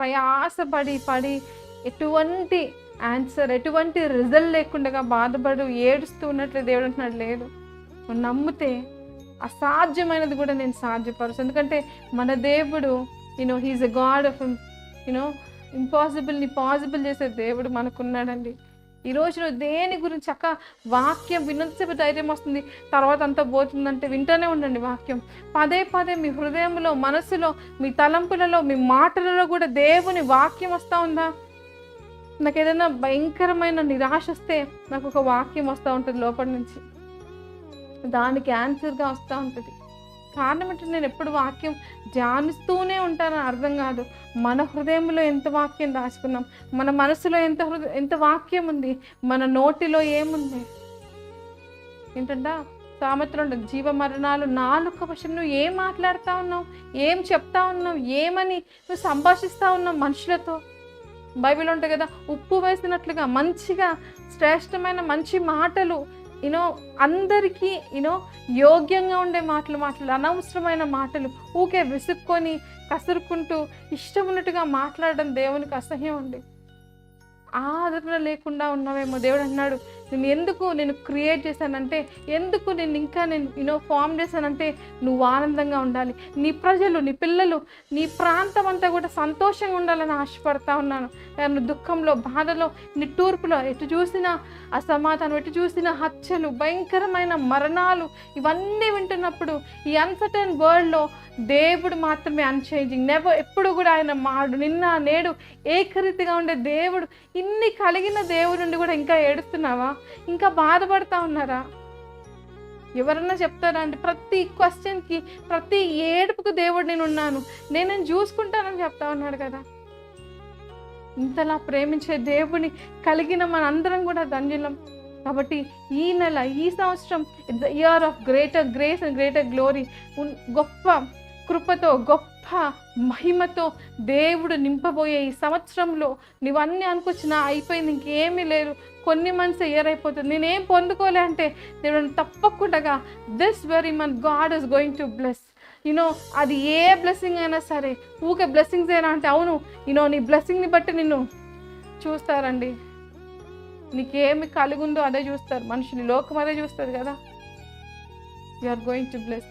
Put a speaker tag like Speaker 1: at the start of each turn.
Speaker 1: ప్రయాసపడి పడి ఎటువంటి ఆన్సర్ ఎటువంటి రిజల్ట్ లేకుండా బాధపడు ఏడుస్తూ ఉన్నట్లు దేవుడు అంటున్నాడు లేదు. నువ్వు నమ్మితే అసాధ్యమైనది కూడా నేను సాధ్యపరుచు ఎందుకంటే మన దేవుడు you know he is a god of you know ఇంపాసిబుల్ని possible చేసే దేవుడు మనకున్నాడండి. ఈ రోజు దేని గురించి చక్క వాక్యం వినంతసేపు ధైర్యం వస్తుంది. తర్వాత అంతా పోతుందంటే వింటూనే ఉండండి వాక్యం. పదే పదే మీ హృదయంలో మనసులో మీ తలంపులలో మీ మాటలలో కూడా దేవుని వాక్యం వస్తూ ఉందా? నాకు ఏదైనా భయంకరమైన నిరాశ వస్తే నాకు ఒక వాక్యం వస్తూ ఉంటుంది లోపల నుంచి. దానికి ఆన్సర్గా వస్తూ ఉంటుంది. కారణం ఏంటంటే నేను ఎప్పుడు వాక్యం ధ్యానిస్తూనే ఉంటానని అర్థం కాదు. మన హృదయంలో ఎంత వాక్యం దాచుకున్నాం మన మనసులో ఎంత హృదయ ఎంత వాక్యం ఉంది? మన నోటిలో ఏముంది? ఏంటంటే సామెతలు జీవ మరణాలు నాలుక వశం నువ్వు ఏం మాట్లాడుతూ ఉన్నావు? ఏం చెప్తా ఉన్నావు? ఏమని నువ్వు సంభాషిస్తూ ఉన్నావు మనుషులతో? బైబిల్ ఉంటాయి కదా ఉప్పు వేసినట్లుగా మంచిగా శ్రేష్టమైన మంచి మాటలు యూనో అందరికీ యూనో యోగ్యంగా ఉండే మాటలు మాటలు అనవసరమైన మాటలు ఊకే విసుక్కొని కసురుకుంటూ ఇష్టం ఉన్నట్టుగా మాట్లాడడం దేవునికి అసహ్యం ఉంది ఆదరణ లేకుండా ఉన్నావేమో దేవుడు అన్నాడు నేను ఎందుకు నేను క్రియేట్ చేశానంటే ఎందుకు నేను ఇంకా నేను యూనో ఫామ్ చేశానంటే నువ్వు ఆనందంగా ఉండాలి. నీ ప్రజలు నీ పిల్లలు నీ ప్రాంతం అంతా కూడా సంతోషంగా ఉండాలని ఆశపడతా ఉన్నాను. నేను దుఃఖంలో బాధలో నిట్టూర్పులో ఎటు చూసినా అసమాధానం ఎటు చూసినా హత్యలు భయంకరమైన మరణాలు ఇవన్నీ వింటున్నప్పుడు ఈ అన్సర్టన్ వరల్డ్లో దేవుడు మాత్రమే అన్చేంజింగ్ నెవర్ ఎప్పుడు కూడా ఆయన మాడు నిన్న నేడు ఏకరీతిగా ఉండే దేవుడు ఇన్ని కలిగిన దేవుడు నుండి కూడా ఇంకా ఏడుస్తున్నావా? ఇంకా బాధపడతా ఉన్నారా? ఎవరన్నా చెప్తారా అంటే ప్రతి క్వశ్చన్కి ప్రతి ఏడుపుకు దేవుడు నేను ఉన్నాను నేను చూసుకుంటానని చెప్తా ఉన్నాడు కదా. ఇంతలా ప్రేమించే దేవుని కలిగిన మనందరం కూడా ధన్యులం. కాబట్టి ఈ నెల ఈ సంవత్సరం the year of greater grace and greater glory గొప్ప కృపతో గొప్ప మహిమతో దేవుడు నింపబోయే ఈ సంవత్సరంలో నువ్వన్నీ అనుకొచ్చినా అయిపోయింది ఇంకేమీ లేదు. కొన్ని మంత్స్ ఇయర్ అయిపోతుంది. నేనేం పొందుకోలే అంటే నేను తప్పకుండా this very man god is going to bless you know అది ఏ బ్లెస్సింగ్ అయినా సరే ఊకే బ్లెస్సింగ్స్ అయినా అంటే అవును యూనో నీ బ్లెస్సింగ్ని బట్టి నిన్ను చూస్తారండి. నీకేమి కలిగి ఉందో అదే చూస్తారు. మనుషులు లోకం అదే చూస్తుంది కదా. You are going to bless